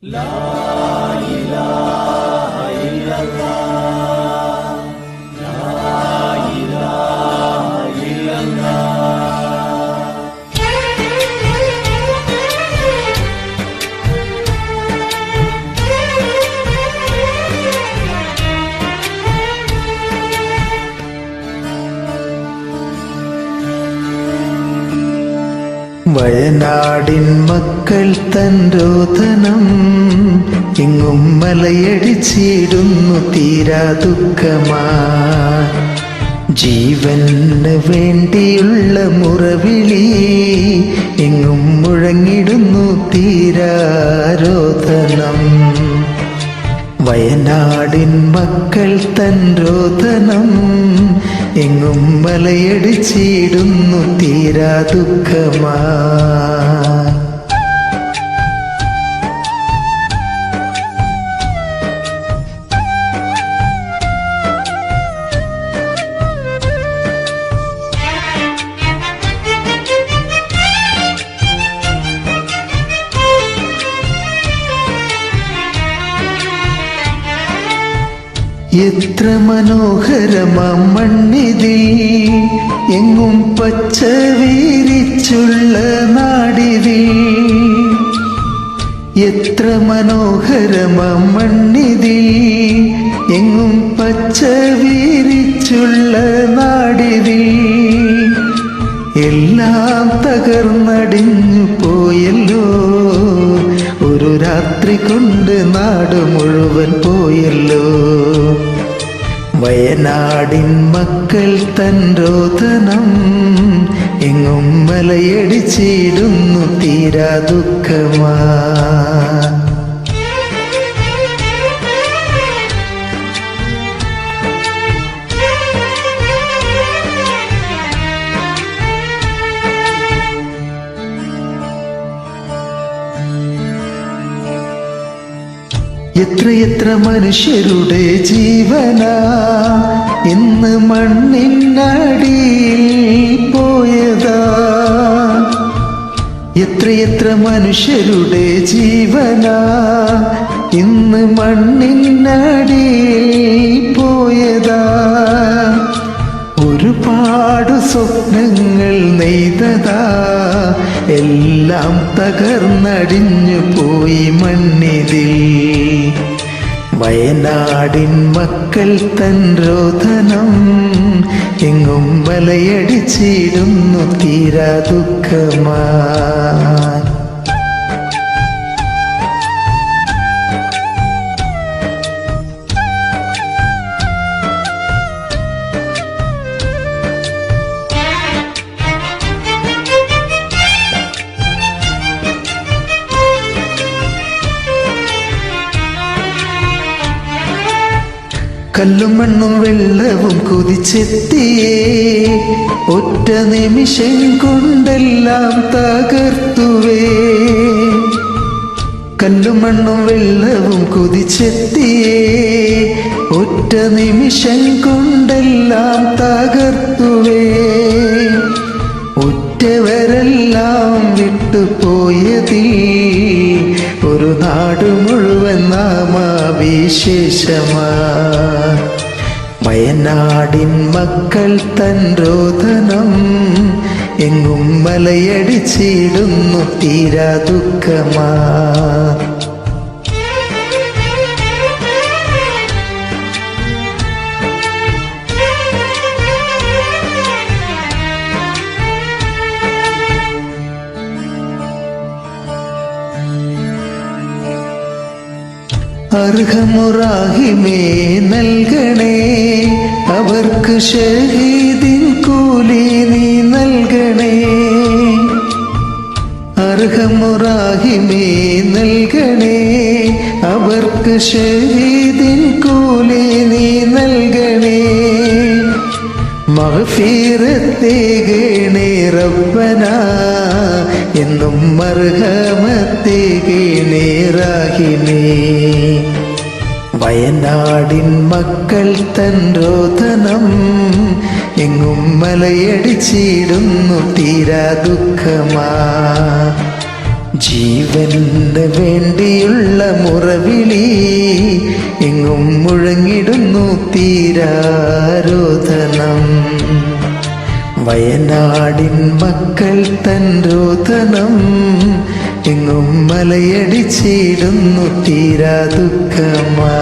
La ilaha illallah. വയനാടിൻ മക്കൾ തൻ രോദനം എങ്ങും മലയടിച്ചിടുന്നു തീരാ ദുഃഖമാ. ജീവന് വേണ്ടിയുള്ള മുറവിളി എങ്ങും മുഴങ്ങിടുന്നു തീരാരോധനം വയനാടിൻ മക്കൾ തൻ രോദനം എങ്ങും മലയടിച്ചിടുന്നു തീരാ ദുഃഖമാ. എത്ര മനോഹരമാം മണ്ണിതിൽ. എങ്ങും പച്ച വീരിച്ചുള്ള നാടിതിൽ. എത്ര മനോഹരമാം മണ്ണിതിൽ. എങ്ങും പച്ച വീരിച്ചുള്ള നാടിതിൽ. എല്ലാം തകർന്നടിഞ്ഞു പോയല്ലോ. ഒരു രാത്രി കൊണ്ട് നാട് മുഴുവൻ പോയല്ലോ. വയനാടിൻ മക്കൾ തൻ രോദനം എങ്ങും മലയടിച്ചിടുന്നു തീരാ ദുഃഖമാ. എത്രയെത്ര മനുഷ്യരുടെ ജീവന. ഇന്ന് മണ്ണിനടിയിൽ പോയതാ. എത്രയെത്ര മനുഷ്യരുടെ ജീവന. ഇന്ന് മണ്ണിനടിയിൽ പോയതാ. ഒരുപാട് സ്വപ്നങ്ങൾ നെയ്തതാ. എല്ലാം തകർന്നടിഞ്ഞു പോയി മണ്ണിതിൽ. വയനാടിൻ മക്കൾ തൻ രോധനം എങ്ങും വലയടിച്ചിടുന്നു തീരാ ദുഃഖമാ. കല്ലും മണ്ണും വെള്ളവും കുതിച്ചെത്തിയേ ഒറ്റ നിമിഷം കൊണ്ടെല്ലാം തകർത്തുവേ. കല്ലും മണ്ണും വെള്ളവും കുതിച്ചെത്തിയേ ഒറ്റ നിമിഷം കൊണ്ടെല്ലാം തകർത്തുവേ. ഒറ്റവരെല്ലാം വിട്ടുപോയതിൽ നാമാവിശേഷമാ വയനാടിൻ മക്കൾ തൻ രോദനം എങ്ങും മലയടിച്ചിടുന്നു തീരാ ദുഃഖമാ അർഹമുറാഹിമേ നൽകണേ. അവർക്ക് ഷഹീദിൻ കൂലി നീ നൽകണേ. അർഹമുറാഹിമേ നൽകണേ. അവർക്ക് ഷഹീദിൻ കൂലി നീ നൽകണേ. മഹഫീരത്തേകണേ റബ്ബന. എന്നും മർഹമത്തേകണേ റാഹിമേ. വയനാടിൻ മക്കൾ തൻ രോദനം എങ്ങും മലയടിച്ചിടുന്നു തീരാ ദുഃഖമാ. ജീവന് വേണ്ടിയുള്ള മുറവിളി എങ്ങും മുഴങ്ങിടുന്നു തീരാരോധനം വയനാടിൻ മക്കൾ തൻ രോദനം എങ്ങും മലയടിച്ചിടുന്നു തീരാ ദുഃഖമാ.